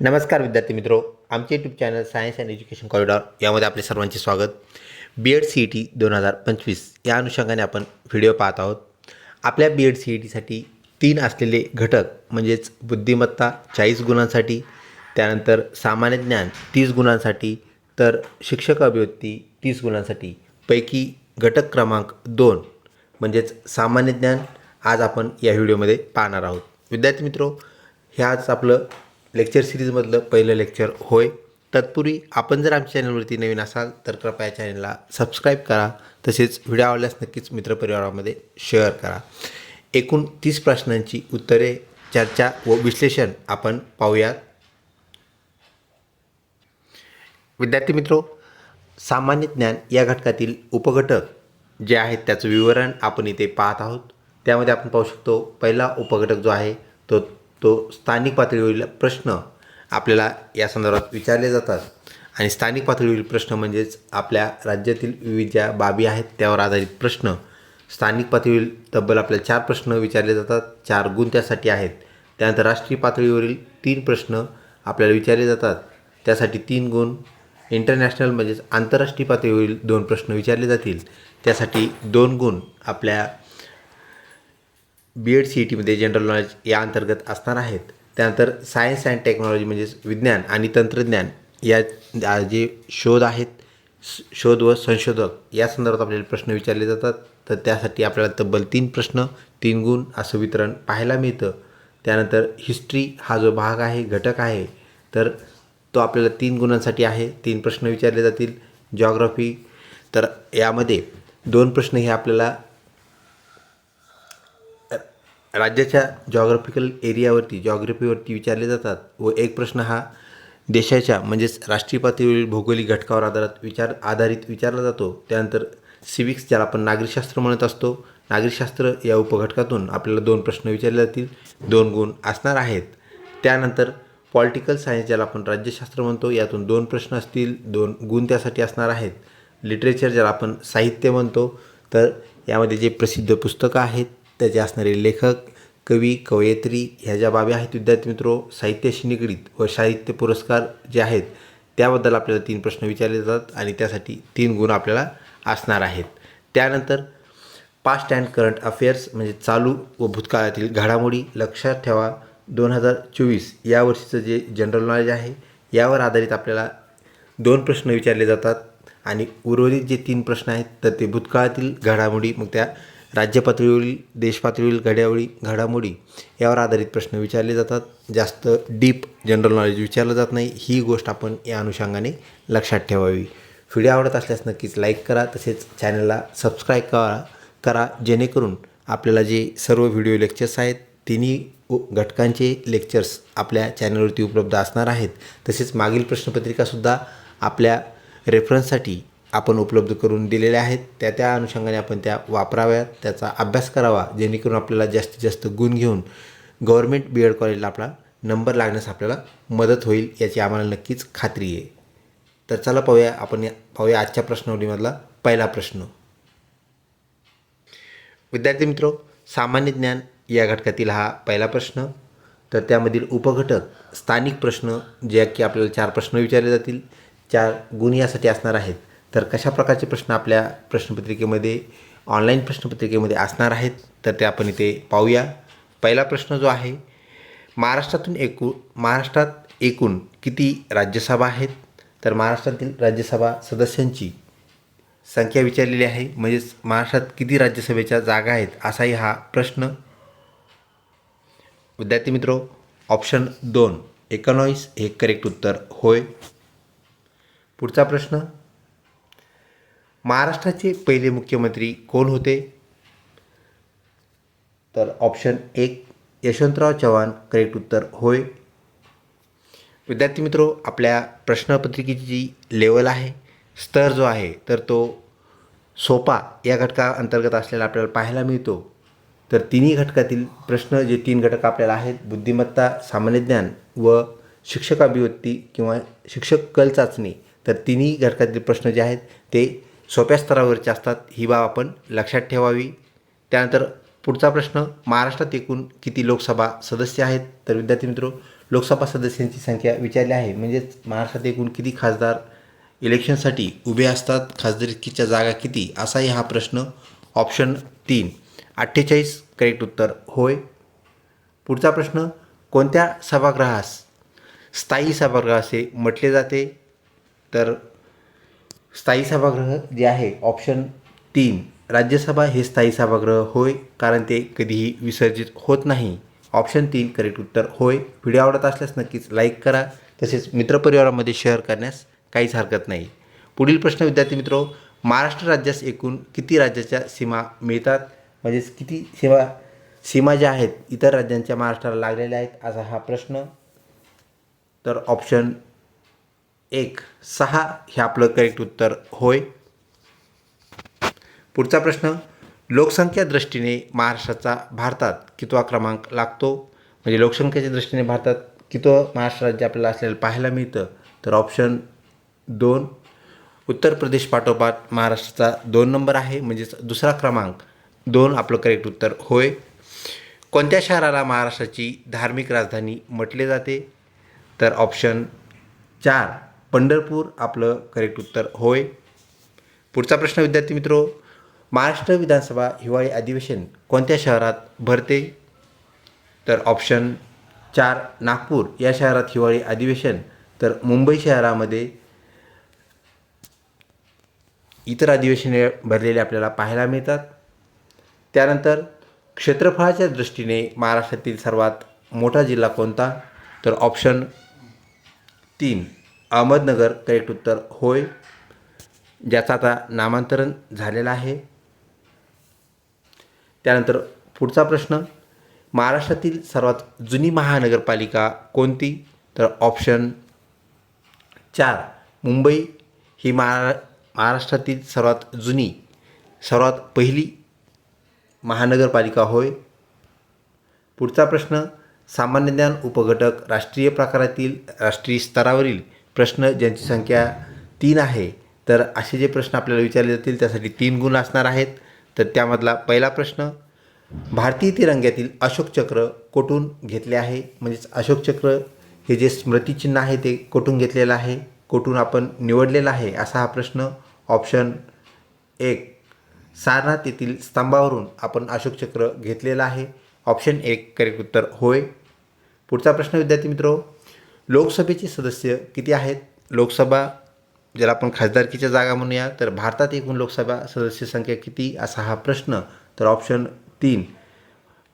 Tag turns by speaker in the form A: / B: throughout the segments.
A: नमस्कार विद्यार्थी मित्रो आमचे YouTube channel science and education corridor यामध्ये आपले सर्वांचे स्वागत. B Ed C E T दोन हजार पंचवीस या अनुषंगाने आपण व्हिडिओ पाहत आहोत. आपल्या बी एड सी ई टीसाठी तीन असलेले घटक म्हणजेच बुद्धिमत्ता चाळीस गुणांसाठी त्यानंतर सामान्य ज्ञान तीस गुणांसाठी तर शिक्षक अभिव्यक्ती तीस गुणांसाठी. पैकी घटक क्रमांक दोन म्हणजेच सामान्य ज्ञान आज आपण या व्हिडिओमध्ये पाहणार आहोत. विद्यार्थी मित्रो हे आज आपलं लेक्चर सिरीजमधलं पहिलं लेक्चर होय. तत्पूर्वी आपण जर आमच्या चॅनलवरती नवीन असाल तर कृपया चॅनलला सबस्क्राईब करा. तसेच व्हिडिओ आवडल्यास नक्कीच मित्रपरिवारामध्ये शेअर करा. एकूण तीस प्रश्नांची उत्तरे चर्चा व विश्लेषण आपण पाहूयात. विद्यार्थी मित्रो सामान्य ज्ञान या घटकातील उपघटक जे आहेत त्याचं विवरण आपण इथे पाहत आहोत. त्यामध्ये आपण पाहू शकतो पहिला उपघटक जो आहे तो तो स्थानिक पातळीवरील प्रश्न आपल्याला या संदर्भात विचारले जातात. आणि स्थानिक पातळीवरील प्रश्न म्हणजेच आपल्या राज्यातील विविध ज्या बाबी आहेत त्यावर आधारित प्रश्न. स्थानिक पातळीवरील तब्बल आपल्याला चार प्रश्न विचारले जातात. चार गुण त्यासाठी आहेत. त्यानंतर राष्ट्रीय पातळीवरील तीन प्रश्न आपल्याला विचारले जातात. त्यासाठी तीन गुण. इंटरनॅशनल म्हणजेच आंतरराष्ट्रीय पातळीवरील दोन प्रश्न विचारले जातील. त्यासाठी दोन गुण आपल्या बी एड सी ई टीमध्ये जनरल नॉलेज या अंतर्गत असणार आहेत. त्यानंतर सायन्स अँड टेक्नॉलॉजी म्हणजेच विज्ञान आणि तंत्रज्ञान या जे शोध आहेत शोध व संशोधक या संदर्भात आपल्याला प्रश्न विचारले जातात. तर त्यासाठी आपल्याला तब्बल तीन प्रश्न तीन गुण असं वितरण पाहायला मिळतं. त्यानंतर हिस्ट्री हा जो भाग आहे घटक आहे तर तो आपल्याला तीन गुणांसाठी आहे. तीन प्रश्न विचारले जातील. जॉग्रफी तर यामध्ये दोन प्रश्न हे आपल्याला राज्याच्या जॉग्राफिकल एरियावरती जॉग्रफीवरती विचारले जातात व एक प्रश्न हा देशाच्या म्हणजेच राष्ट्रीय पातळीवरील भौगोलिक घटकावर आधारित विचार आधारित विचारला जातो. त्यानंतर सिविक्स ज्याला आपण नागरिकशास्त्र म्हणत असतो नागरिकशास्त्र या उपघटकातून आपल्याला दोन प्रश्न विचारले जातील. दोन गुण असणार आहेत. त्यानंतर पॉलिटिकल सायन्स ज्याला आपण राज्यशास्त्र म्हणतो यातून दोन प्रश्न असतील दोन गुण त्यासाठी असणार आहेत. लिटरेचर ज्याला आपण साहित्य म्हणतो तर यामध्ये जे प्रसिद्ध पुस्तकं आहेत त्याचे असणारे लेखक कवी कवयित्री ह्या ज्या बाबी आहेत विद्यार्थी मित्रो साहित्याशी निगडीत व साहित्य पुरस्कार जे आहेत त्याबद्दल आपल्याला तीन प्रश्न विचारले जातात आणि त्यासाठी तीन गुण आपल्याला असणार आहेत. त्यानंतर पास्ट अँड करंट अफेअर्स म्हणजे चालू व भूतकाळातील घडामोडी लक्षात ठेवा. दोन हजार चोवीस या वर्षीचं जे जनरल नॉलेज आहे यावर आधारित आपल्याला दोन प्रश्न विचारले जातात आणि उर्वरित जे तीन प्रश्न आहेत तर ते भूतकाळातील घडामोडी मग त्या राज्यपातळीवरील देशपातळीवरील घड्यावळी घडामोडी यावर आधारित प्रश्न विचारले जातात. जास्त डीप जनरल नॉलेज विचारलं जात नाही. ही गोष्ट आपण या अनुषंगाने लक्षात ठेवावी. व्हिडिओ आवडत असल्यास नक्कीच लाईक करा. तसेच चॅनलला सबस्क्राईब करा करा जेणेकरून आपल्याला जे सर्व व्हिडिओ लेक्चर्स आहेत तिन्ही घटकांचे लेक्चर्स आपल्या चॅनलवरती उपलब्ध असणार आहेत. तसेच मागील प्रश्नपत्रिकासुद्धा आपल्या रेफरन्ससाठी आपण उपलब्ध करून दिलेल्या आहेत. त्या त्या अनुषंगाने आपण त्या वापराव्यात. त्याचा अभ्यास करावा जेणेकरून आपल्याला जास्तीत जास्त गुण घेऊन गव्हर्मेंट बी एड कॉलेजला आपला नंबर लागण्यास आपल्याला मदत होईल याची आम्हाला नक्कीच खात्री आहे. तर चला पाहूया आपण या पाहूया आजच्या प्रश्नावलीमधला पहिला प्रश्न. विद्यार्थी मित्रो सामान्य ज्ञान या घटकातील हा पहिला प्रश्न. तर त्यामधील उपघटक स्थानिक प्रश्न जे की आपल्याला चार प्रश्न विचारले जातील. चार गुण यासाठी असणार आहेत. तर कशा प्रकारचे प्रश्न आपल्या प्रश्नपत्रिकेमध्ये ऑनलाईन प्रश्नपत्रिकेमध्ये असणार आहेत तर ते आपण इथे पाहूया. पहिला प्रश्न जो आहे महाराष्ट्रातून एकूण महाराष्ट्रात एकूण किती राज्यसभा आहेत? तर महाराष्ट्रातील राज्यसभा सदस्यांची संख्या विचारलेली आहे. म्हणजेच महाराष्ट्रात किती राज्यसभेच्या जागा आहेत असाही हा प्रश्न. विद्यार्थी मित्रो ऑप्शन दोन. एकोणावीस हे करेक्ट उत्तर. होय. पुढचा प्रश्न. महाराष्ट्राचे पहिले मुख्यमंत्री कोण होते? तर ऑप्शन एक यशवंतराव चव्हाण. करेक्ट उत्तर होय. विद्यार्थी मित्रो आपल्या प्रश्नपत्रिकेची जी लेवल आहे. स्तर जो आहे तर तो सोपा या घटका अंतर्गत असलेला आपल्याला पाहायला मिळतो. तर तिन्ही घटकातील प्रश्न जे तीन घटक आपल्याला आहेत बुद्धिमत्ता सामान्य ज्ञान व शिक्षक अभिव्यक्ती किंवा शिक्षक कल चाचणी तर तिन्ही घटकातील प्रश्न जे आहेत ते सोप्या स्तरावरचे असतात. ही बाब आपण लक्षात ठेवावी. त्यानंतर पुढचा प्रश्न महाराष्ट्रात एकूण किती लोकसभा सदस्य आहेत? तर विद्यार्थी मित्रो लोकसभा सदस्यांची संख्या विचारली आहे. म्हणजेच महाराष्ट्रात एकूण किती खासदार इलेक्शनसाठी उभे असतात? खासदारकीच्या जागा किती? असाही हा प्रश्न ऑप्शन तीन. अठ्ठेचाळीस करेक्ट उत्तर होय. पुढचा प्रश्न कोणत्या सभागृहास? स्थायी सभागृह असे म्हटले जाते. तर स्थायी सभागृह जे आहे ऑप्शन तीन. राज्यसभा हे स्थायी सभागृह होय कारण ते कधीही विसर्जित होत नाही. ऑप्शन तीन करेक्ट उत्तर होय. व्हिडिओ आवडत असल्यास नक्कीच लाईक करा. तसेच मित्रपरिवारामध्ये शेअर करण्यास काहीच हरकत नाही. पुढील प्रश्न विद्यार्थी मित्रो महाराष्ट्र राज्यास एकूण किती राज्याच्या सीमा मिळतात? म्हणजेच किती सीमा सीमा ज्या आहेत इतर राज्यांच्या महाराष्ट्राला लागलेल्या आहेत? असा हा प्रश्न. तर ऑप्शन एक सहा हे आपलं करेक्ट उत्तर होय. पुढचा प्रश्न लोकसंख्या दृष्टीने महाराष्ट्राचा भारतात कितवा क्रमांक लागतो? म्हणजे लोकसंख्येच्या दृष्टीने भारतात कितवं महाराष्ट्र राज्य आपल्याला असलेलं पाहायला मिळतं? तर ऑप्शन दोन उत्तर प्रदेश पाठोपाठ महाराष्ट्राचा दोन नंबर आहे म्हणजेच दुसरा क्रमांक. दोन आपलं करेक्ट उत्तर होय. कोणत्या शहराला महाराष्ट्राची धार्मिक राजधानी म्हटले जाते? तर ऑप्शन चार पंढरपूर आपलं करेक्ट उत्तर होय. पुढचा प्रश्न विद्यार्थी मित्रो महाराष्ट्र विधानसभा हिवाळी अधिवेशन कोणत्या शहरात भरते? तर ऑप्शन चार नागपूर. या शहरात हिवाळी अधिवेशन तर मुंबई शहरामध्ये इतर अधिवेशने भरलेले आपल्याला पाहायला मिळतात. त्यानंतर क्षेत्रफळाच्या दृष्टीने महाराष्ट्रातील सर्वात मोठा जिल्हा कोणता? तर ऑप्शन तीन अहमदनगर करेक्ट उत्तर होय ज्याचं आता नामांतरण झालेलं आहे. त्यानंतर पुढचा प्रश्न महाराष्ट्रातील सर्वात जुनी महानगरपालिका कोणती? तर ऑप्शन चार मुंबई ही महारा महाराष्ट्रातील सर्वात जुनी सर्वात पहिली महानगरपालिका होय. पुढचा प्रश्न सामान्य ज्ञान उपघटक राष्ट्रीय प्रकारातील राष्ट्रीय स्तरावरील प्रश्न ज्यांची संख्या तीन आहे तर असे जे प्रश्न आपल्याला विचारले जातील त्यासाठी तीन गुण असणार आहेत. तर त्यामधला पहिला प्रश्न भारतीय तिरंग्यातील अशोक चक्र कोठून घेतले आहे? म्हणजेच अशोक चक्र हे जे स्मृतिचिन्ह आहे ते कोठून घेतलेलं आहे? कोठून आपण निवडलेला आहे? असा हा प्रश्न ऑप्शन एक सारनाथ येथील स्तंभावरून आपण अशोक चक्र घेतलेलं आहे. ऑप्शन एक करेक्ट उत्तर होय. पुढचा प्रश्न विद्यार्थी मित्रो लोकसभेचे सदस्य किती आहेत? लोकसभा ज्याला आपण खासदारकीच्या जागा म्हणूया तर भारतात एकूण लोकसभा सदस्य संख्या किती? असा हा प्रश्न. तर ऑप्शन तीन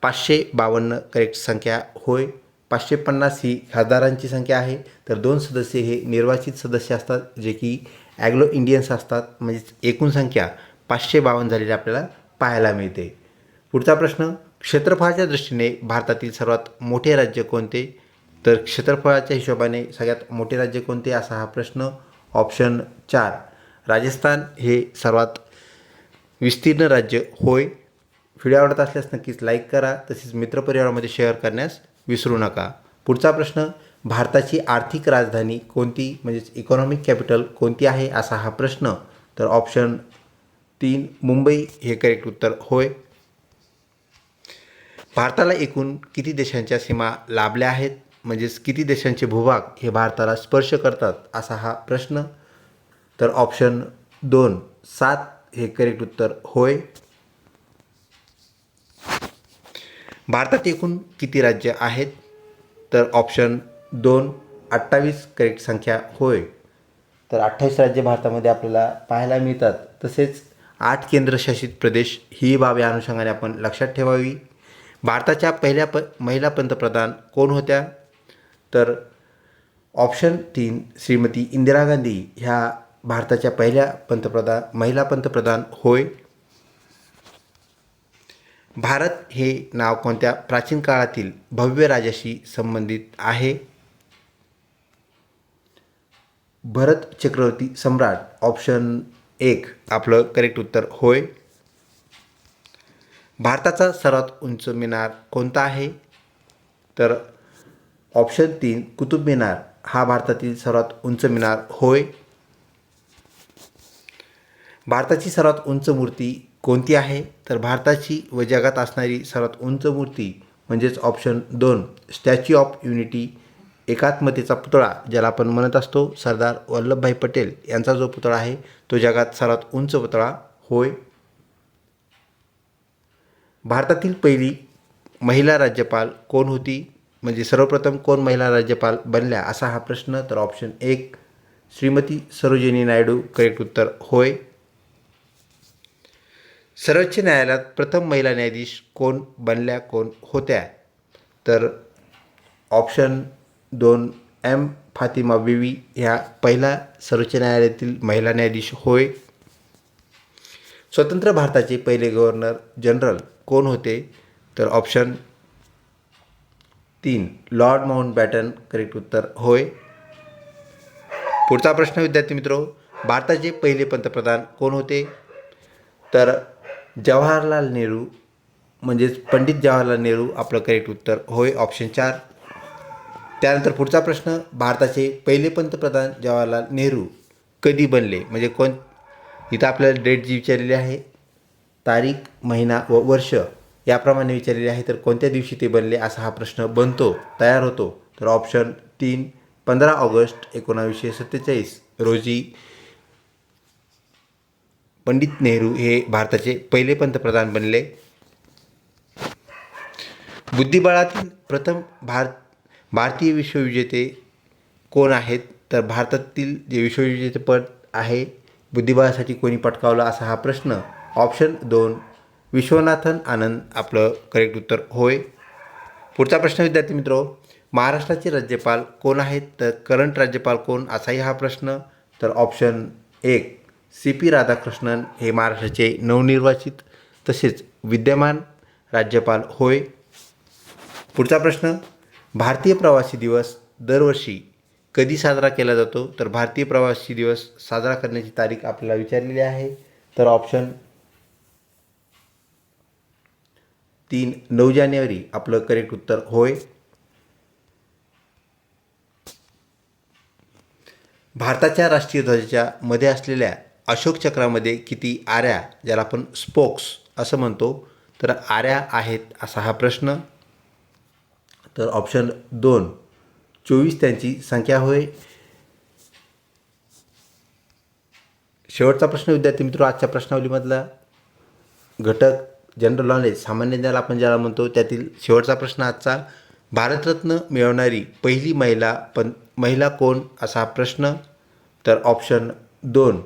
A: पाचशे बावन्न करेक्ट संख्या होय. पाचशे पन्नास ही खासदारांची संख्या आहे. तर दोन सदस्य हे निर्वाचित सदस्य असतात जे की ॲग्लो इंडियन्स असतात. म्हणजेच एकूण संख्या पाचशे बावन्न झालेली आपल्याला पाहायला मिळते. पुढचा प्रश्न क्षेत्रफळाच्या दृष्टीने भारतातील सर्वात मोठे राज्य कोणते? तर क्षेत्रफळाच्या हिशोबाने सगळ्यात मोठे राज्य कोणते असा हा प्रश्न? ऑप्शन चार. राजस्थान हे सर्वात विस्तीर्ण राज्य होय. व्हिडिओ आवडत असल्यास नक्कीच लाईक करा. तसेच मित्रपरिवारामध्ये शेअर करण्यास विसरू नका. पुढचा प्रश्न भारताची आर्थिक राजधानी कोणती? म्हणजेच इकॉनॉमिक कॅपिटल कोणती आहे असा हा प्रश्न. तर ऑप्शन तीन मुंबई हे करेक्ट उत्तर होय. भारताला एकूण किती देशांच्या सीमा लाभल्या आहेत? म्हणजेच किती देशांचे भूभाग हे भारताला स्पर्श करतात असा हा प्रश्न. तर ऑप्शन दोन सात हे करेक्ट उत्तर होय. भारतात एकूण किती राज्य आहेत? तर ऑप्शन दोन अठ्ठावीस करेक्ट संख्या होय. तर अठ्ठावीस राज्य भारतामध्ये आपल्याला पाहायला मिळतात. तसेच आठ केंद्रशासित प्रदेश ही बाब या अनुषंगाने आपण लक्षात ठेवावी. भारताच्या पहिल्या प महिला पंतप्रधान कोण होत्या? तर ऑप्शन तीन श्रीमती इंदिरा गांधी ह्या भारताच्या पहिल्या पंतप्रधान महिला पंतप्रधान होय. भारत हे नाव कोणत्या प्राचीन काळातील भव्य राजाशी संबंधित आहे? भरत चक्रवर्ती सम्राट ऑप्शन एक आपलं करेक्ट उत्तर होय. भारताचा सर्वात उंच मिनार कोणता आहे? तर ऑप्शन तीन कुतुब मिनार. हा भारतातील सर्वात उंच मिनार होय. भारताची सर्वात उंच मूर्ती कोणती आहे? तर भारताची व जगात असणारी सर्वात उंच मूर्ती म्हणजेच ऑप्शन दोन स्टॅच्यू ऑफ युनिटी. एकात्मतेचा पुतळा ज्याला आपण म्हणत असतो सरदार वल्लभभाई पटेल यांचा जो पुतळा आहे तो जगात सर्वात उंच पुतळा होय. भारतातील पहिली महिला राज्यपाल कोण होती? म्हणजे सर्वप्रथम कोण महिला राज्यपाल बनल्या असा हा प्रश्न तर ऑप्शन एक श्रीमती सरोजिनी नायडू. करेक्ट उत्तर होय. सर्वोच्च न्यायालयात प्रथम महिला न्यायाधीश कोण बनल्या कोण होत्या? तर ऑप्शन दोन एम फातिमा बीवी ह्या पहिला सर्वोच्च न्यायालयातील महिला न्यायाधीश होय. स्वतंत्र भारताचे पहिले गव्हर्नर जनरल कोण होते? तर ऑप्शन तीन. लॉर्ड माउंट बॅटन करेक्ट उत्तर होय. पुढचा प्रश्न विद्यार्थी मित्रो भारताचे पहिले पंतप्रधान कोण होते? तर जवाहरलाल नेहरू म्हणजेच पंडित जवाहरलाल नेहरू आपलं करेक्ट उत्तर होय ऑप्शन चार. त्यानंतर पुढचा प्रश्न भारताचे पहिले पंतप्रधान जवाहरलाल नेहरू कधी बनले? म्हणजे कोण? इथं आपल्याला डेट जी विचारलेली आहे तारीख महिना व वर्ष. याप्रमाणे विचारलेले आहे तर कोणत्या दिवशी ते बनले असा हा प्रश्न बनतो तयार होतो. तर ऑप्शन तीन पंधरा ऑगस्ट एकोणावीसशे सत्तेचाळीस रोजी पंडित नेहरू हे भारताचे पहिले पंतप्रधान बनले. बुद्धिबळातील प्रथम भारत भारतीय विश्वविजेते कोण आहेत? तर भारतातील जे विश्वविजेतेपद आहे बुद्धिबळासाठी कोणी पटकावलं असा हा प्रश्न. ऑप्शन दोन विश्वनाथन आनंद आपलं करेक्ट उत्तर होय. पुढचा प्रश्न विद्यार्थी मित्रो महाराष्ट्राचे राज्यपाल कोण आहेत? तर करंट राज्यपाल कोण? असाही हा प्रश्न. तर ऑप्शन एक सी पी राधाकृष्णन हे महाराष्ट्राचे नवनिर्वाचित तसेच विद्यमान राज्यपाल होय. पुढचा प्रश्न भारतीय प्रवासी दिवस दरवर्षी कधी साजरा केला जातो? तर भारतीय प्रवासी दिवस साजरा करण्याची तारीख आपल्याला विचारलेली आहे. तर ऑप्शन तीन नऊ जानेवारी आपलं करेक्ट उत्तर होय. भारताच्या राष्ट्रीय ध्वजाच्या मध्ये असलेल्या अशोक चक्रामध्ये किती आऱ्या ज्याला आपण स्पोक्स असं म्हणतो तर आऱ्या आहेत असा हा प्रश्न. तर ऑप्शन दोन चोवीस त्यांची संख्या होय. शेवटचा प्रश्न विद्यार्थी मित्र आजच्या प्रश्नावलीमधला घटक जनरल नॉलेज सामान्य ज्ञान आपण ज्याला म्हणतो त्यातील शेवटचा प्रश्न आजचा भारतरत्न मिळवणारी पहिली महिला पण महिला कोण असा प्रश्न? तर ऑप्शन दोन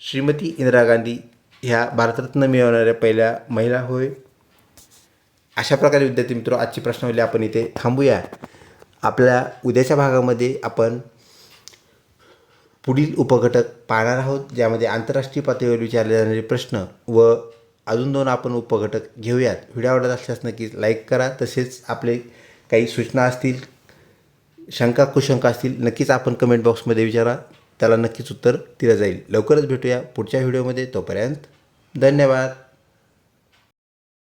A: श्रीमती इंदिरा गांधी ह्या भारतरत्न मिळवणाऱ्या पहिल्या महिला होय. अशा प्रकारे विद्यार्थी मित्र आजची प्रश्नावली आपण इथे थांबूया. आपल्या उद्याच्या भागामध्ये आपण पुढील उपघटक पाहणार आहोत ज्यामध्ये आंतरराष्ट्रीय पातळीवर विचारले जाणारे प्रश्न व अजून दोन आपण उपघटक घेऊयात. व्हिडिओ आवडत असल्यास नक्कीच लाईक करा. तसेच आपले काही सूचना असतील शंका कुशंका असतील नक्कीच आपण कमेंट बॉक्समध्ये विचारा. त्याला नक्कीच उत्तर दिलं जाईल. लवकरच भेटूया पुढच्या व्हिडिओमध्ये तोपर्यंत धन्यवाद.